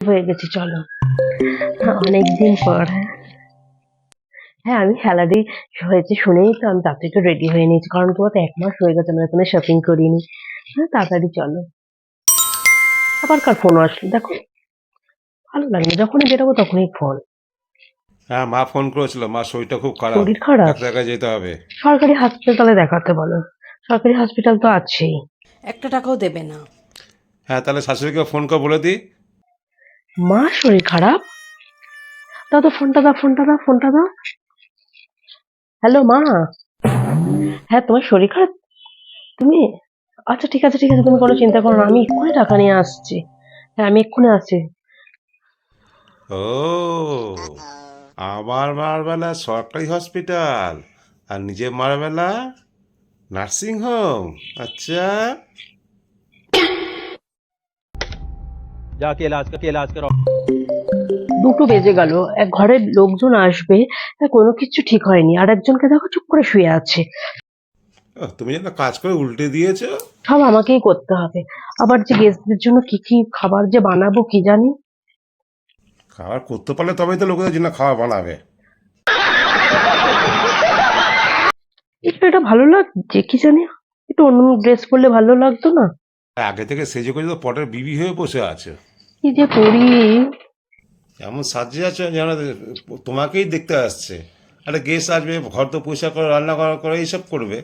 হয়ে গেছি চলো। অনেকদিন পর। হ্যাঁ হ্যাঁ আমি স্যালারি হয়েছে শুনেই তো আমি তার থেকে রেডি হয়ে নিয়েছি কারণ তোমার তো এক মাস হয়ে গেছে আমি এখনও শপিং করিনি। হ্যাঁ তাড়াতাড়ি চলো। আবার কার ফোন আসলো? দেখো ভালো লাগে না যখনই বেরোবো তখনই ফোন হ্যাঁ মা ফোন করেছিল মা শরীরটা খুব খারাপ। শরীর খারাপ? কাছে যেতে হবে। সরকারি হাসপাতালে দেখাতে বলো। সরকারি হসপিটাল তো আছেই। একটা টাকাও দেবে না। হ্যাঁ তাহলে শাশুড়িকে ফোন করে বলে দিই। মা শরীর খারাপ? তো ফোনটা দাও ফোনটা দাও ফোনটা দাও। হ্যালো মা। হ্যাঁ তোমার শরীর খারাপ? তুমি? আচ্ছা ঠিক আছে ঠিক আছে, তুমি কোনো চিন্তা করো না। আমি এক্ষুনি টাকা নিয়ে আসছি। হ্যাঁ আমি এক্ষুনি আসছি। ও, আমার মার বেলা সরকারি হসপিটাল। আর নিজের মার বেলা নার্সিং হোম। আচ্ছা। যাকে দুটো বেজে গেল। এক ঘরের লোকজন আসবে কোনো কিছু ঠিক হয়নি। আর একজনকে দেখো চুপ করে শুয়ে আছে। তুমি যেন কাজ করে উল্টে দিয়েছ। সব আমাকেই করতে হবে। আবার যে গেস্টদের জন্য কি কি খাবার যে বানাবো কি জানি? খাবার করতে পারলে তবেই তো লোকেদের জন্য খাওয়া বানাবে। একটু এটা ভালো লাগছে কি জানি? একটু অন্য ড্রেস পরলে ভালো লাগতো না? আগে থেকে সেজে করে তো পটের বিবি হয়ে বসে আছে। কি যে করি? এমন সাজিয়ে আছো যেন তোমাকেই দেখতে আসছে। আরে গেস্ট আসবে, ঘর তো পরিষ্কার করে রান্না করা করে, এইসব করবে।